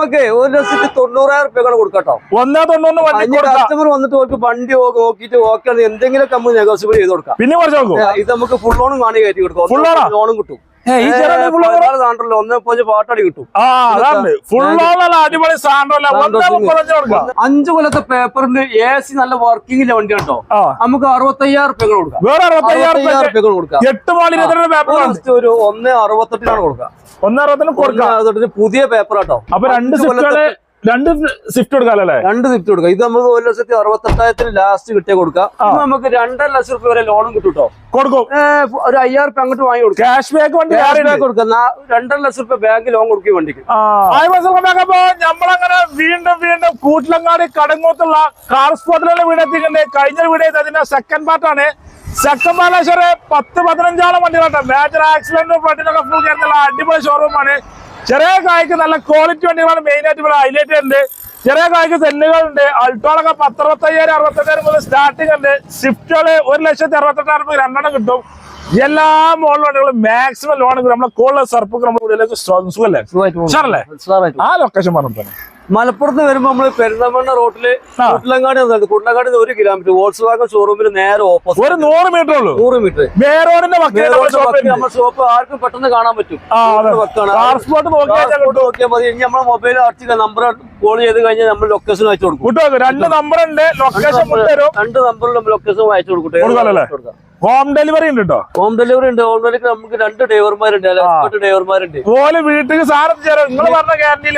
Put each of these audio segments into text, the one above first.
നമുക്ക് ഒരു ലക്ഷത്തി തൊണ്ണൂറായിരം റുപ്യ കൊടുക്കട്ടോ. ഒന്നേ തൊണ്ണൂറ് കസ്റ്റമർ വന്നിട്ട് ഓർക്ക് വണ്ടി നോക്കിയിട്ട് ഓക്കെ എന്തെങ്കിലും കമ്പനി നെഗോസിബിൾ ചെയ്ത് കൊടുക്കാം. പിന്നെ ഇത് നമുക്ക് ഫുൾ ലോണും കാണി കയറ്റി കൊടുക്കാം? ലോണും കിട്ടും. അഞ്ചു കൊല്ലത്തെ പേപ്പറിന് എ സി നല്ല വർക്കിംഗിന്റെ വണ്ടി ഉണ്ടോ നമുക്ക് അറുപത്തയ്യായിരം റുപ്യ കൊടുക്കാം. വേറെ അറുപത്തയ്യായിരം റുപ്യ കൊടുക്കാം. എട്ട് പേപ്പർ ഒരു ഒന്ന് അറുപത്തെട്ടിനാണ് കൊടുക്കുക ഒന്ന് അറുപത്തിന് കൊടുക്കാം. പുതിയ പേപ്പർ കേട്ടോ അപ്പൊ രണ്ട് കൊല്ലത്തെ- രണ്ട് സ്വിഫ്റ്റ് കൊടുക്കാല്ലേ രണ്ട് സ്വിഫ്റ്റ് കൊടുക്കാം. ഇത് നമുക്ക് ഒരു ലക്ഷത്തി അറുപത്തെട്ടായിരത്തിന് ലാസ്റ്റ് കിട്ടിയ കൊടുക്കാം. നമുക്ക് രണ്ടര ലക്ഷം റുപ്യ വരെ ലോണും കിട്ടും കൊടുക്കും. ഒരു അയ്യായിരം റുപ്യ അങ്ങോട്ട് വാങ്ങി കൊടുക്കും. ക്യാഷ് ബാക്ക് വണ്ടി കൊടുക്കാം. രണ്ടര ലക്ഷം റുപ്യ ബാങ്ക് ലോൺ കൊടുക്കും വണ്ടിക്ക്. അപ്പോ നമ്മളങ്ങനെ വീണ്ടും വീണ്ടും കൂട്ടിലങ്ങാടി കടങ്ങോത്തുള്ള കാർ സ്പോട്ടിലുള്ള വീടെത്തിക്കണ്ടേ കഴിഞ്ഞ വീട് അതിന്റെ സെക്കൻഡ് പാർട്ടാണ് സെക്കൻഡ് പാർട്ട് പത്ത് പതിനഞ്ചാളം വണ്ടികളുണ്ട് മേജർ ആക്സിഡന്റും ഫ്ലഡിനൊക്കെ ഫുൾ കയറുന്ന അടിപൊളി ഷോറൂമാണ് ചെറിയ കായ്ക്ക് നല്ല ക്വാളിറ്റി വണ്ടികളാണ് മെയിൻ ആയിട്ട് ഇവിടെ ഹൈലൈറ്റ് ഉണ്ട് ചെറിയ കായ്ക്ക് സെല്ലുകളുണ്ട് അൾട്ടോളൊക്കെ പത്തറുപത്തയ്യായിരം അറുപത്തഞ്ചായിരം മുതൽ സ്റ്റാർട്ടിംഗ് ഉണ്ട്. സ്വിഫ്റ്റുകൾ ഒരു ലക്ഷത്തി അറുപത്തെട്ടായിരം രൂപ രണ്ടെണ്ണം കിട്ടും. എല്ലാ മോഡൽ വണ്ടികളും മാക്സിമം ലോൺ നമ്മുടെ കൂടുതൽ സർപ്പ് നമ്മുടെ ഉള്ളിലേക്ക്? ഉഷാറായിട്ട് ആ ലൊക്കേഷൻ പറഞ്ഞു മലപ്പുറത്ത് വരുമ്പോ നമ്മൾ പെരുന്തമണ്ണ റോട്ടിൽ. കുട്ടലങ്ങാടി കുട്ടലങ്ങാടി ഒരു കിലോമീറ്റർ. വോൾസ് വാഗൻ ഷോറൂമിൽ നേരെ ഓപ്പോസിറ്റ് ഒരു നൂറ് മീറ്റർ ഉള്ളൂ. നൂറ് മീറ്റർ നമ്മുടെ ഷോപ്പ് ആർക്കും പെട്ടെന്ന് കാണാൻ പറ്റും. നോക്കിയാൽ മതി. ഇനി നമ്മളെ മൊബൈൽ അടിച്ചില്ല നമ്പർ കോൾ ചെയ്ത് കഴിഞ്ഞാൽ നമ്മൾ ലൊക്കേഷൻ അയച്ചു കൊടുക്കും. രണ്ട് നമ്പർ ഉണ്ട്. ലൊക്കേഷൻ രണ്ട് നമ്പറിൽ ലൊക്കേഷൻ അയച്ചു കൊടുക്കട്ടെ കൊടുക്കും. ഹോം ഡെലിവറി ഉണ്ട്? കേട്ടോ ഹോം ഡെലിവറി ഉണ്ട് ഹോം ഡെലിവറി നമുക്ക് രണ്ട് ഡ്രൈവർമാരുണ്ട്. എക്സ്പെർട്ട് ഡ്രൈവർമാരുണ്ട്. പോലെ വീട്ടിൽ സാധനം ചേരാം നിങ്ങൾ പറഞ്ഞ ഗ്യാരണ്ടിയിൽ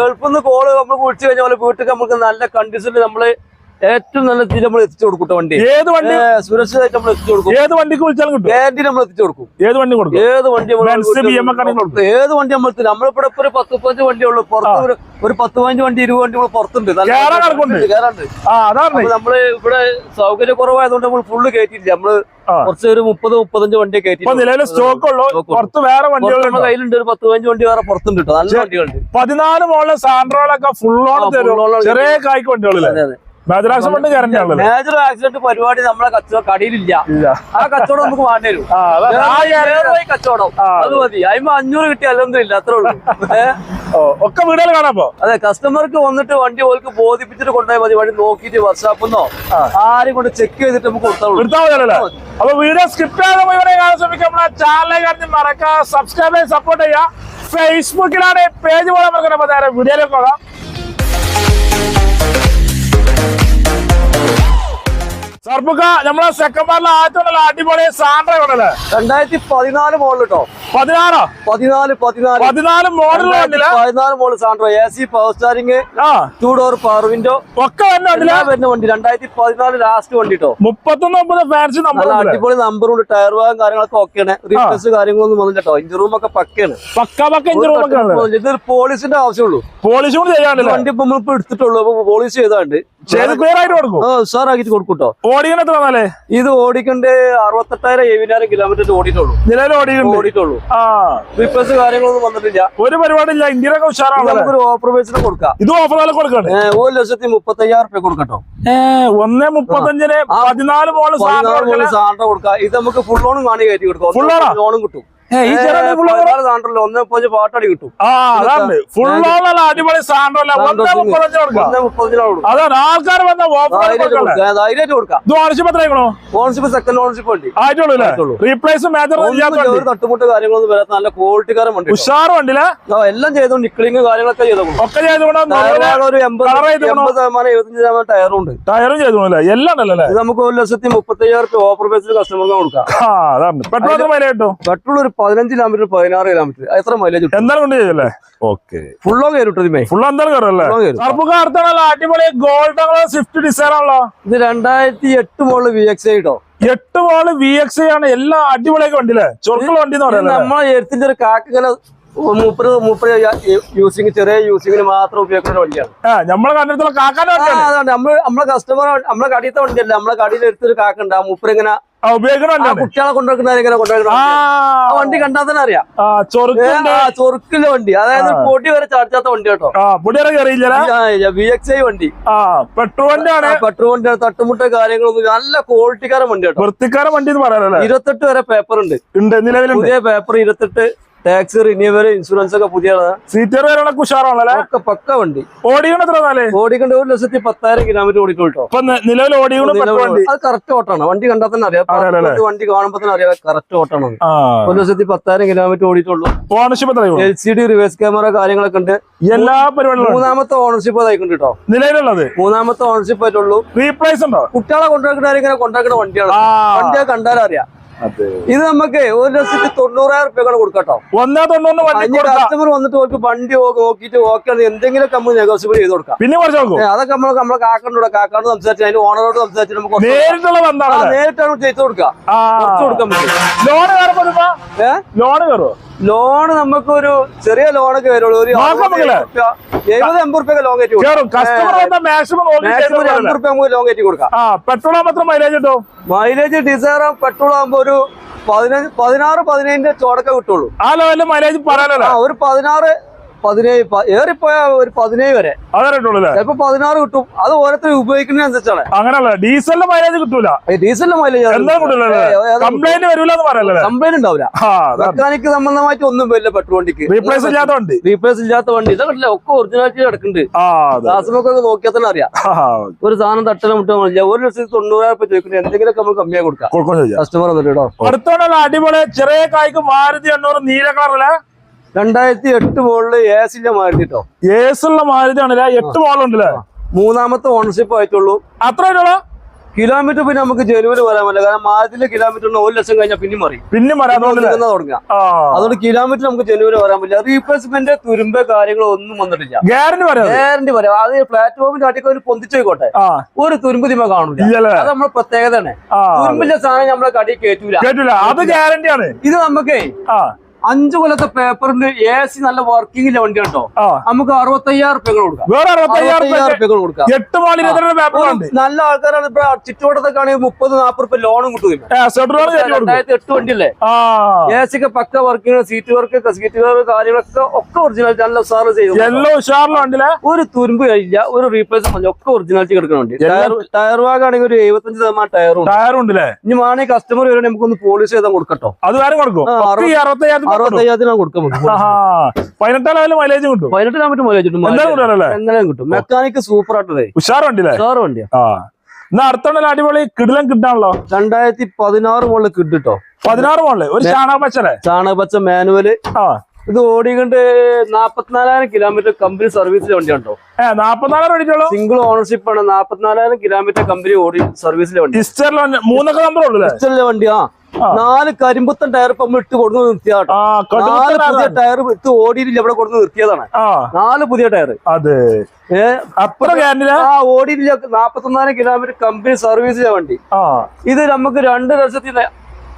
ഗൾഫിൽ നിന്ന് കോൾ നമ്മൾ വിളിച്ചു കഴിഞ്ഞാൽ വീട്ടിൽ നമുക്ക് നല്ല കണ്ടീഷനിൽ നമ്മൾ ഏറ്റവും നല്ല രീതിയിൽ നമ്മൾ എത്തിച്ചു കൊടുക്കും വണ്ടി. ഏത് വണ്ടി? സുരക്ഷിതമായിട്ട് നമ്മൾ എത്തിച്ചു കൊടുക്കും. ഏത് വണ്ടിക്ക് വിളിച്ചാലും കിട്ടും? ഗ്യാരണ്ടി നമ്മൾ എത്തിച്ചു കൊടുക്കും. ഏത് വണ്ടി കൊടുക്കും? ഏത് വണ്ടി. ഏത് വണ്ടി നമ്മൾ നമ്മളിപ്പോ നമ്മളിവിടെ ഒരു പത്ത് പതിനഞ്ച് വണ്ടിയുള്ളു പുറത്ത് ഒരു- പത്ത് പതിനഞ്ച് വണ്ടി ഇരുപത് വണ്ടി നമ്മൾ പുറത്തുണ്ട്. അപ്പൊ നമ്മൾ ഇവിടെ സൗകര്യ കുറവായതുകൊണ്ട് നമ്മൾ ഫുള്ള് കയറ്റിയില്ല നമ്മൾ. കുറച്ച് ഒരു മുപ്പത് മുപ്പത്തഞ്ച് വണ്ടി കയറ്റി സ്റ്റോക്ക് പുറത്ത് വേറെ കയ്യിലുണ്ട്. ഒരു പത്ത് പതിനഞ്ച് വണ്ടി വേറെ പുറത്തുണ്ട് നല്ല വണ്ടികളുണ്ട്. പതിനാല് മോളിലെ സാൻഡ്രോളൊക്കെ ആണ്. ചെറിയ കായ്ക്ക് വണ്ടികളില്ലേ? അതെ, ആക്സിഡന്റ് ഗ്യാരണ്ടി ആണല്ലോ. മേജർ ആക്സിഡന്റ് പരിപാടി നമ്മളെ കച്ചവടം കടയിലില്ല. ആ കച്ചവടം നമുക്ക് വേണ്ടി വരും കച്ചവടം. അത് മതി. അതിന് അഞ്ഞൂറ് കിട്ടിയ അല്ലെന്നില്ല അത്രേ ഉള്ളൂ. ഒക്കെ വീടുകൾ കാണാപ്പോ അതെ കസ്റ്റമർക്ക് വന്നിട്ട് വണ്ടി ഓൾക്ക് ബോധിപ്പിച്ചിട്ട് കൊണ്ടുപോയാൽ മതി. വണ്ടി നോക്കിയിട്ട് വർഷാപ്പിന്നോ ആരും കൊണ്ട് ചെക്ക് ചെയ്തിട്ട് നമുക്ക് കൊടുത്താൽ അപ്പൊ വീഡിയോ സ്കിപ്പ് ചെയ്യാതെ മുഴുവനെ കാണാൻ ശ്രമിക്കാം. നമ്മളെ ചാനലിനെ കാര്യം മറക്കുക സബ്സ്ക്രൈബ് ചെയ്ത് സപ്പോർട്ട് ചെയ്യാം ഫേസ്ബുക്കിലാണ് പേജ് പോലെ നമുക്ക് നേരെ വീഡിയോയിലേക്ക് പോകാം. സർബുക്ക നമ്മളെ സെക്കൻഡ് പാർട്ടിലെ ആദ്യത്തെ അടിപൊളി സാൻഡ്ര ഉണ്ടല്ലേ. രണ്ടായിരത്തി പതിനാല് മോഡൽ കേട്ടോ പതിനാറോ? പതിനാല് പതിനാല്. പതിനാല് മോഡൽ പതിനാല് model Santro A C power steering two door power window ഒക്കെ വരുന്ന വണ്ടി. രണ്ടായിരത്തി പതിനാല് ലാസ്റ്റ് വണ്ടി കേട്ടോ മുപ്പത്തൊന്ന് ഫാൻസി അടിപൊളി നമ്പറുണ്ട് ടയർ ഭാഗം കാര്യങ്ങളൊക്കെ ഓക്കെയാണ് റീപ്ലേസ് കാര്യങ്ങളൊന്നും വന്നില്ല കേട്ടോ ഇഞ്ചർ റൂം ഒക്കെ പക്കയാണ്. പക്ക ഇഞ്ചി ഉണ്ട് ഇതൊരു പോളിസിന്റെ ആവശ്യമുള്ളൂ. കൂടി ചെയ്യാണ്ടല്ലേ വണ്ടി ഇപ്പൊ നമ്മളിപ്പോ എടുത്തിട്ടുള്ളൂ. അപ്പൊ പോളിസ് ചെയ്താണ്ട്. ചെയ്ത് ക്ലിയർ ആയിട്ട് കൊടുക്കും. ആ ഉഷാറാക്കിട്ട് കൊടുക്കും കേട്ടോ ഓടിക്കുന്ന ഇത് ഓടിക്കണ്ട് അറുപത്തെട്ടായിരം എഴുപതിനായിരം കിലോമീറ്റർ ഓടിയിട്ടുള്ളൂ. നിലവിൽ ഓടിയിട്ടുള്ളൂ. ആ കാര്യങ്ങളൊന്നും വന്നിട്ടില്ല. ഒരു പരിപാടിയില്ല ഇന്ത്യയിലൊക്കെ ഉഷാറാണ് നമുക്കൊരു ഓഫർ കൊടുക്കാം. ഇത് ഒരു ലക്ഷത്തി റുപ്യ കൊടുക്കട്ടോ. ഒന്നേ മുപ്പത്തഞ്ചിന്. പതിനാല് മോൾ സാധനം കൊടുക്കാം. ഇത് നമുക്ക് ഫുൾ ലോണും കാണി കയറ്റി കൊടുക്കാം. ഫുൾ ലോണും കിട്ടും. ഒന്നേ പാട്ടടി കിട്ടും. ആ അതാണ്. ഫുൾ ഓണല്ല അടിപൊളി ഒന്നേ മുപ്പത്തഞ്ച് കൊടുക്കാം. കൊടുക്കും. അതാണ്. ആൾക്കാർ വന്ന ധൈര്യമായിട്ട് കൊടുക്കാം. ഇത് ഓണർഷിപ്പ് ഓണർഷിപ്പ് സെക്കൻഡ് ഓണർഷിപ്പ് ആയിട്ടുള്ളൂ. റീപ്ലേസ് മേജർ ഒരു തട്ടുമുട്ട് കാര്യങ്ങളൊന്നും വരാത്ത നല്ല ക്വാളിറ്റിക്കാരൻ വണ്ടി ഉഷാർ വണ്ടിയിലെ? എല്ലാം ചെയ്തു കാര്യങ്ങളൊക്കെ ഒക്കെ ഒരു എൺപത് ശതമാനം എഴുപത്തഞ്ച് ശതമാനം ടയറും ഉണ്ട്. ടയറും എല്ലാം ഉണ്ടല്ലോ നമുക്ക് ഒരു ലക്ഷത്തി മുപ്പത്തയ്യായിരം റുപ്യ ഓഫർ ബേസിൽ കസ്റ്റമർക്ക് കൊടുക്കാം. പെട്രോൾ പെട്രോൾ ഒരു പതിനഞ്ച് കിലോമീറ്റർ പതിനാറ് കിലോമീറ്റർ എത്ര മൈലേജ് കിട്ടും? എന്തായാലും കൊണ്ട് ഓക്കെ മേ ഫുൾ എന്തായാലും കയറും. അടിപൊളി ഗോൾഡ് സ്വിഫ്റ്റ് ഡിസൈൻ ആണല്ലോ. ഇത് രണ്ടായിരത്തി എട്ട് മോൾ വി എക്സ് ഐട്ടോ എട്ട് വാൾ വി എക്സ് ആണ്. എല്ലാ അടിപൊളിയൊക്കെ വണ്ടി അല്ലേ ചൊറുക്കുള്ള വണ്ടി എന്ന് പറയുന്നത് നമ്മളെ എഴുത്തിന്റെ ഒരു കാക്ക് ഇങ്ങനെ മൂപ്പര് മൂപ്പര് യൂസിങ് ചെറിയ യൂസിങ്ങിന് മാത്രം ഉപയോഗിക്കുന്ന വണ്ടിയാണ്. നമ്മളെ കണ്ടിടത്തോളം കാക്കാന്റെ വണ്ടിയാണ്. നമ്മൾ നമ്മളെ കസ്റ്റമർ നമ്മളെ കടിയത്തെ വണ്ടിയല്ല. നമ്മളെ കടിയിൽ എടുത്തൊരു കാക്കുണ്ട്. ആ മൂപ്പര് ഇങ്ങനെ കുട്ടികളെ കൊണ്ടുവെക്കുന്ന ഇങ്ങനെ കൊണ്ടുവെക്കുന്ന ആ. വണ്ടി കണ്ടാൽ തന്നെ അറിയാം. ചൊറുക്കിന്റെ വണ്ടി. അതായത് പൊടി വരെ ചാടിച്ചാത്ത വണ്ടി കേട്ടോ. ആ പുടിയറ കയറിയില്ല വി എക്സ് ഐ വണ്ടി. ആ പെട്രോൾ വണ്ടിയാണ്. പെട്രോൾ വണ്ടിയാണ്. തട്ടുമുട്ട കാര്യങ്ങളൊന്നും നല്ല ക്വാളിറ്റിക്കാരൻ വണ്ടി കേട്ടോ. വൃത്തിക്കാരൻ വണ്ടി എന്ന് പറയാനല്ലേ ഇരുപത്തെട്ട് വരെ പേപ്പർ ഉണ്ട്. നിലവിലുണ്ട്. പുതിയ പേപ്പർ ഇരുപത്തെട്ട്. ടാക്സ് റിന്യൂവൽ ഇൻഷുറൻസ് ഒക്കെ പുതിയതാണ്. സീറ്റർ വരണക്ക് ഉഷാറാണല്ലേ? ഒക്കെ പക്ക വണ്ടി. ഓടിക്കണ എത്ര നാല് ഓടിക്കണ്ട ഒരു ലക്ഷത്തി പത്തായിരം കിലോമീറ്റർ ഓടിക്കുള്ളൂ നിലവിൽ അത് കറക്റ്റ് ഓട്ടാണ് വണ്ടി കണ്ടാൽ തന്നെ അറിയാം. വണ്ടി കാണുമ്പോൾ തന്നെ അറിയാം കറക്റ്റ് ഓട്ടാണ് ഒരു ലക്ഷത്തി പത്തായിരം kilometre ഓടിയിട്ടുള്ളൂ. Ownership L C D reverse camera കാര്യങ്ങളൊക്കെ ഉണ്ട്. എല്ലാ പരിപാടികളും മൂന്നാമത്തെ ഓണർഷിപ്പ് അതായിക്കൊണ്ട് കേട്ടോ നിലവിലുള്ളത്? മൂന്നാമത്തെ ഓണർഷിപ്പ് ആയിട്ടുള്ളൂ. റീപ്ലേസ് ഉണ്ടോ? കുട്ടികളെ കൊണ്ടുവരുന്ന ഇങ്ങനെ കൊണ്ടുവരുന്ന വണ്ടിയാണ്. വണ്ടിയെ കണ്ടാലും അറിയാം ഇത് നമുക്ക് ഒരു ലക്ഷത്തി തൊണ്ണൂറായിരം റുപ്യക്കാണ് കൊടുക്കട്ടോ. ഒന്നേ തൊണ്ണൂറ് കസ്റ്റമർ വന്നിട്ട് അവർക്ക് വണ്ടി നോക്കിയിട്ട് ഓക്കെ എന്തെങ്കിലും നമ്മൾ നെഗോസിബിൾ ചെയ്ത് കൊടുക്കാം. പിന്നെ അതൊക്കെ നമ്മൾ നമ്മളെ കാക്കനോട് കാക്കാണ്ട് സംസാരിച്ച് അതിന്റെ ഓണറോട് സംസാരിച്ച് നമുക്ക് നേരിട്ടാണ് ചെയ്ത് കൊടുക്കാം പറ്റും. ലോണ് കയറുമ്പോ ലോണ് കയറുമോ ലോൺ നമുക്ക് ഒരു ചെറിയ ലോണൊക്കെ വരുള്ളൂ. ഒരു എഴുപത് എൺപത് റുപ്യ കയറ്റി കൊടുക്കാം. മാക്സിമം എൺപത് റുപ്യ നമുക്ക് കയറ്റി കൊടുക്കാം. പെട്രോൾ മൈലേജ് കിട്ടും? മൈലേജ് ഡിസൈർ പെട്രോൾ ആകുമ്പോ ഒരു പതിനഞ്ച് പതിനാറ് പതിനേഴിന്റെ ചോടൊക്കെ കിട്ടുള്ളൂ. ആ ലെവലിൽ മൈലേജ് പറയാനല്ല ഒരു പതിനാറ് പതിനേഴ് ഏറിപ്പോയ ഒരു പതിനേഴ് വരെ. ചിലപ്പോ പതിനാറ് കിട്ടും. അത് ഓരോരുത്തർ ഉപയോഗിക്കുന്നതിനനുസരിച്ചാണ് അങ്ങനെയല്ല ഡീസലിന്റെ മൈലേജ് കിട്ടൂല. ഡീസലിന്റെ മൈലേജ് കംപ്ലൈന്റ് വരൂല എന്ന് കംപ്ലൈന്റ് ഉണ്ടാവില്ല ആ മെക്കാനിക് സംബന്ധമായിട്ട് ഒന്നും വരില്ല പെട്രോൾ വണ്ടിക്ക് റീപ്ലേസ് ഇല്ലാത്ത വണ്ടി. റീപ്ലേസ് ഇല്ലാത്ത വണ്ടി. ഇതൊക്കെ ഒക്കെ ഒറിജിനാലിറ്റി കിടക്കുന്നുണ്ട്. ദാസമൊക്കെ നോക്കിയാൽ തന്നെ അറിയാം. ഒരു സാധനം തട്ടലും മുട്ടാൻ പറ്റില്ല ഒരു ലക്ഷത്തി തൊണ്ണൂറായിരം രൂപ ചോദിക്കുന്നത് എന്തെങ്കിലുമൊക്കെ നമ്മൾ കമ്മിയായി കൊടുക്കാം. കസ്റ്റമർ വന്നിട്ട് കേട്ടോ. അടുത്തോണ്ടുള്ള അടിപൊളി ചെറിയ കായ്ക്ക് മാരുതി എണ്ണൂറ് നീല കളറിലെ രണ്ടായിരത്തി എട്ട് മോളിൽ ഏസിന്റെ മാരുതി കേട്ടോ ഏസുള്ള മാരുതി ആണല്ലേ എട്ട് മോളുണ്ടല്ലേ മൂന്നാമത്തെ ഓണർഷിപ്പ് ആയിട്ടുള്ളൂ. അത്ര കിലോമീറ്റർ പിന്നെ നമുക്ക് ജനുവരി വരാൻ പറ്റില്ല. കാരണം മാരുതിന്റെ കിലോമീറ്റർ ഒരു ലക്ഷം കഴിഞ്ഞാൽ പിന്നെ മറി പിന്നെ തുടങ്ങാം അതുകൊണ്ട് കിലോമീറ്റർ നമുക്ക് ജനുവരി വരാൻ പറ്റില്ല. റീപ്ലേസ്മെന്റ് തുരുമ്പ് കാര്യങ്ങളോ ഒന്നും വന്നിട്ടില്ല. ഗ്യാരണ്ടി പറയാം അത്? പ്ലാറ്റ്ഫോമിന്റെ അടിക്ക് ഒരു പൊന്തിച്ചോയിക്കോട്ടെ? ഒരു തുരുമ്പ് തിമ കാണില്ല അത് നമ്മുടെ പ്രത്യേകതയാണ്. തുരുമ്പിന്റെ സാധനം നമ്മളെ കടി കേറ്റൂല അത് ഗ്യാരണ്ടിയാണ് ഇത് നമുക്ക് അഞ്ചു കൊല്ലത്തെ പേപ്പറിന് എ സി നല്ല വർക്കിംഗിലെ വണ്ടി ഉണ്ടോ നമുക്ക് അറുപത്തയ്യായിരം റുപ്യകൾ കൊടുക്കാം. വേറെ അറുപത്തയ്യായിരം റുപ്യ കൊടുക്കാം. എട്ട് ഉണ്ട്. നല്ല ആൾക്കാരാണ് ഇപ്പൊ ചുറ്റുവട്ടത്തൊക്കെ ആണെങ്കിൽ മുപ്പത് നാപ്പത് റുപ്യ ലോണും കിട്ടും സെട്രോൺ കയറ്റി കൊടുക്കും. രണ്ടായിരത്തി എട്ട് വണ്ടിയല്ലേ? എ സി ഒക്കെ പക്ക working seat work seat work കാര്യങ്ങളൊക്കെ ഒക്കെ ഒറിജിനാലിറ്റി നല്ല ഉഷാറ് ചെയ്തു എല്ലോ ഒരു തുരുമ്പ് കഴിയില്ല ഒരു റീപ്ലേസ് ഒക്കെ ഒറിജിനാലിറ്റി കിടക്കുന്ന വണ്ടി. ടയർ ടയർ ഭാഗമാണെങ്കിൽ ഒരു എഴുപത്തഞ്ച് ശതമാനം ടയറും. ടയറും ഉണ്ടല്ലേ? ഇനി വേണമെങ്കിൽ കസ്റ്റമർ വരുവാണെങ്കിൽ നമുക്കൊന്ന് പോളിഷ് ചെയ്താൽ കൊടുക്കട്ടോ. അത് വേറെ കൊടുക്കും. കൊടുക്കാൻ മൈലേജ് കിട്ടും. മൈലേജ് കിട്ടും. എന്തായാലും കിട്ടുമല്ലേ എങ്ങനെ കിട്ടും. മെക്കാനിക് സൂപ്പർ ഉഷാർ ഉഷാർ വണ്ടിയാ. ആ. എന്നാ അടുത്തുള്ള അടിപൊളി കിടിലം കിട്ടാണല്ലോ? രണ്ടായിരത്തി പതിനാറ് മുകളിൽ കിട്ടിട്ടോ പതിനാറ് മോളിൽ? ഒരു ചാണക പച്ചല്ലേ ചാണകപ്പച്ച മാനുവൽ. ആ. ഇത് ഓടിക്കൊണ്ട് നാപ്പത്തിനാലായിരം കിലോമീറ്റർ കമ്പനി സർവീസ് വണ്ടി ഉണ്ടോ നാപ്പത്തിനാലായിരം സിംഗിൾ ഓണർഷിപ്പ് ആണ്. നാപ്പത്തിനാലായിരം കിലോമീറ്റർ കമ്പനി ഓടി സർവീസിലെ വണ്ടി. മൂന്നൊക്കെ നമ്പർ ഉള്ളൂ ഹിസ്റ്ററിലെ വണ്ടിയാ. ആ. നാല് കരിമ്പുത്തൻ ടയർ പമ്പ് നമ്മൾ ഇട്ട് കൊടുന്ന് നിർത്തിയാട്ടോ നാല് പുതിയ ടയർ ഇട്ട് ഓടിയിട്ടില്ല ഇവിടെ കൊടുന്ന് നിർത്തിയതാണ്. നാല് പുതിയ ടയർ അതെ. അത്ര ആ ഓടിയിട്ടില്ല. നാപ്പത്തൊന്നായിരം കിലോമീറ്റർ കമ്പനി സർവീസ് വണ്ടി. ആ. ഇത് നമുക്ക് രണ്ട് ലക്ഷത്തി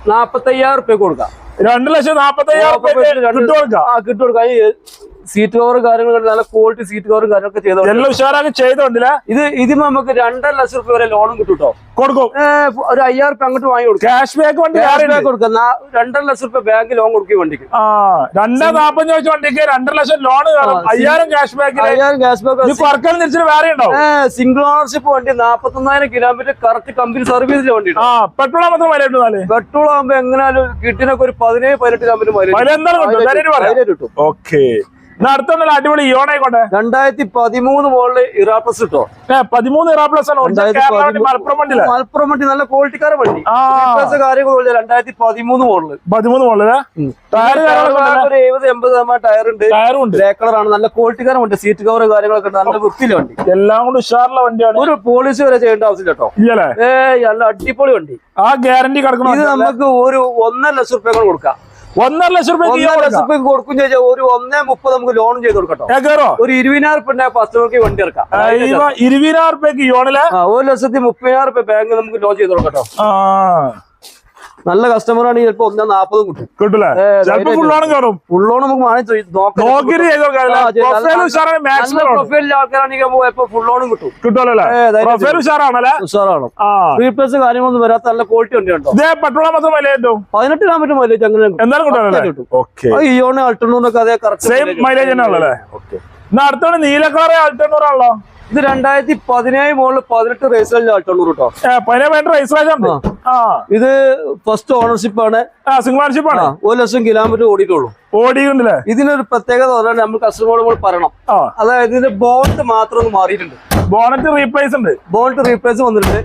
നാപ്പത്തയ്യായിരം റുപ്യ കൊടുക്കാം. രണ്ട് ലക്ഷം നാപ്പത്തയ്യായിരം രണ്ട് കിട്ടു സീറ്റ് കവറും കാര്യങ്ങളും നല്ല ക്വാളിറ്റി സീറ്റ് കവറും കാര്യങ്ങളൊക്കെ ചെയ്തോ എല്ലാം ഉഷാറാക്കി ചെയ്തോണ്ടില്ല. ഇത് ഇതിന് നമുക്ക് രണ്ടര ലക്ഷം റുപ്യ വരെ ലോണും കിട്ടും കേട്ടോ കൊടുക്കും. ഒരു അയ്യായിരം റുപ്യ അങ്ങോട്ട് വാങ്ങി കൊടുക്കും. ക്യാഷ് ബാക്ക് വണ്ടി ഉണ്ട്. കൊടുക്കാം. രണ്ടര ലക്ഷം റുപ്യ ബാങ്ക് ലോൺ കൊടുക്കും വണ്ടിക്ക്. ആ രണ്ടേ നാപ്പഞ്ച് വെച്ച വണ്ടിക്ക് രണ്ടര ലക്ഷം ലോൺ അയ്യായിരം ക്യാഷ് ബാക്ക് അയ്യായിരം ക്യാഷ് ബാക്ക് വർക്കാൻ തിരിച്ചിട്ട് വേറെ ഉണ്ടോ? സിംഗിൾ ഓണർഷിപ്പ് വണ്ടി നാപ്പത്തൊന്നായിരം കിലോമീറ്റർ കറക്റ്റ് കമ്പനി സർവീസിൽ വണ്ടി പെട്രോൾ മാത്രം വില പെട്രോൾ ആകുമ്പോ എങ്ങനെയാലും കിട്ടിനൊക്കെ ഒരു പതിനേഴ് പതിനെട്ട് കിലോമീറ്റർ വില കിട്ടും. ഓക്കെ അടുത്തുള്ള അടിപൊളി ഇയോൺ കൊണ്ട്. രണ്ടായിരത്തി പതിമൂന്ന് മോളിൽ ഇറാപ്ലസ് കിട്ടോ പതിമൂന്ന് ഇറാപ്ലസ് ആണ്. മലപ്പുറം വണ്ടി മലപ്പുറം വണ്ടി നല്ല ക്വാളിറ്റിക്കാരെ വണ്ടി. കാര്യങ്ങൾ രണ്ടായിരത്തി പതിമൂന്ന് മോളിൽ പതിമൂന്ന് മോളിൽ ഒരു എഴുപത് എൺപത് ശതമാനം ടയർ ഉണ്ട്. ടയറും ഉണ്ട്. ബ്ലാക്ക് കളറാണ് നല്ല ക്വാളിറ്റിക്കാരെ വണ്ടി. സീറ്റ് കവർ കാര്യങ്ങളൊക്കെ ഉണ്ട്. നല്ല വൃത്തിയിലെ വണ്ടി. എല്ലാം കൊണ്ട് ഉഷാറുള്ള വണ്ടിയാണ്. ഒരു പോളിസി വരെ ചെയ്യേണ്ട ആവശ്യമില്ല കേട്ടോ ഏ നല്ല അടിപൊളി വണ്ടി. ആ ഗ്യാരണ്ടി കിടക്കണം? ഇത് നമുക്ക് ഒരു ഒന്നര ലക്ഷം റുപ്യ കൊടുക്കാം. ഒന്നര ലക്ഷം റുപ്യ കൊടുക്കും ചോദിച്ചാൽ ഒരു ഒന്നേ മുപ്പത് നമുക്ക് ലോൺ ചെയ്ത് കൊടുക്കട്ടോ. ഒരു ഇരുപതിനായിരം റുപ്യ കസ്റ്റമർക്ക് വണ്ടി ഇറക്കാം ഇരുപതിനായിരം രൂപയ്ക്ക് ലോണിൽ ഒരു ലക്ഷത്തി മുപ്പതിനായിരം റുപ്യ ബാങ്ക് നമുക്ക് ലോൺ ചെയ്ത് കൊടുക്കട്ടോ. നല്ല കസ്റ്റമർ ആണെങ്കിൽ ചിലപ്പോ ഒന്നാം നാപ്പതും കിട്ടും. കിട്ടൂലേ? ഏ, ചിലപ്പോ ഫുൾ ഓണം ഫുൾ ലോൺ നമുക്ക് നല്ല- ഉഷാറാണ് ആൾക്കാരാണെങ്കിൽ കിട്ടും. റീപ്ലേസ് കാര്യങ്ങളൊന്നും വരാത്ത നല്ല ക്വാളിറ്റി ഉണ്ട്? പെട്രോൾ മാത്രം പതിനെട്ട് കിലോമീറ്റർ മൈലേജ് അങ്ങനെ കിട്ടും. ഇയോണ് അൾട്ടണൂറിനൊക്കെ അതേ കറക്റ്റ് സെയിം മൈലേജ് അടുത്താണ് നീല കളർ ആൾട്ടണ്ണൂറാണല്ലോ ഇത് രണ്ടായിരത്തി പതിനേഴ് മുകളിൽ പതിനെട്ട് റേസിലാണ് തൊണ്ണൂറ് കേട്ടോ ഇത് ഫസ്റ്റ് ഓണർഷിപ്പ് ആണ്. സിംഗിൾ ഓണർഷിപ്പ് ആണ്. ഒരു ലക്ഷം കിലോമീറ്റർ ഓടിയിട്ടുള്ളൂ. ഓടിയിട്ടുണ്ടല്ലേ? ഇതിനൊരു പ്രത്യേകത പറഞ്ഞാൽ നമ്മൾ കസ്റ്റമറോട് നമ്മൾ പറയണം. അതായത് ഇതിന്റെ ബോണ്ട് മാത്രം ഒന്ന് മാറിയിട്ടുണ്ട്. ബോണറ്റ് റീപ്ലേസ് ഉണ്ട്. ബോണറ്റ് റീപ്ലേസ് വന്നിട്ടുണ്ട്.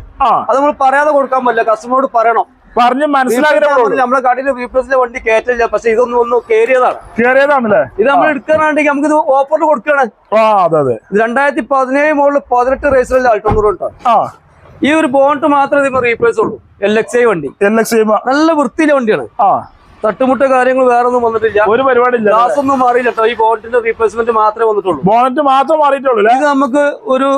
അത് നമ്മൾ പറയാതെ കൊടുക്കാൻ പറ്റില്ല. കസ്റ്റമറോട് പറയണം. പറഞ്ഞ് മനസ്സിലാക്കി നമ്മളെ കടയിൽ റീപ്ലേസിന്റെ വണ്ടി കയറ്റില്ല പക്ഷെ ഇതൊന്നും ഒന്ന് കയറിയതാണ് കയറിയതാണല്ലേ ഇത് നമ്മൾ എടുക്കാനാണെങ്കിൽ നമുക്ക് ഇത് ഓഫറിൽ കൊടുക്കുകയാണ് ആ അതെ അതെ. രണ്ടായിരത്തി പതിനേഴ് മുകളിൽ പതിനെട്ട് റേസിലെ അൾട്ടോണൂറ് കേട്ടോ ആ. ഈ ഒരു ബോണ്ട് മാത്രമേ ഇതിന് റീപ്ലേസ് ഉള്ളൂ. എൽ എക്സ് ഐ വണ്ടി. എൽ എക്സ് നല്ല വൃത്തിയിലെ വണ്ടിയാണ്. ആ. തട്ടുമുട്ട കാര്യങ്ങൾ വേറെ ഒന്നും വന്നിട്ടില്ല. ഒരു പരിപാടി ഗ്ലാസ് ഒന്നും മാറിയില്ല ഈ ബോണ്ടിന്റെ റീപ്ലേസ്മെന്റ് മാത്രമേ വന്നിട്ടുള്ളൂ. ബോണറ്റ് മാത്രം മാറിയിട്ടുള്ളൂ ഇത് നമുക്ക് ഒരു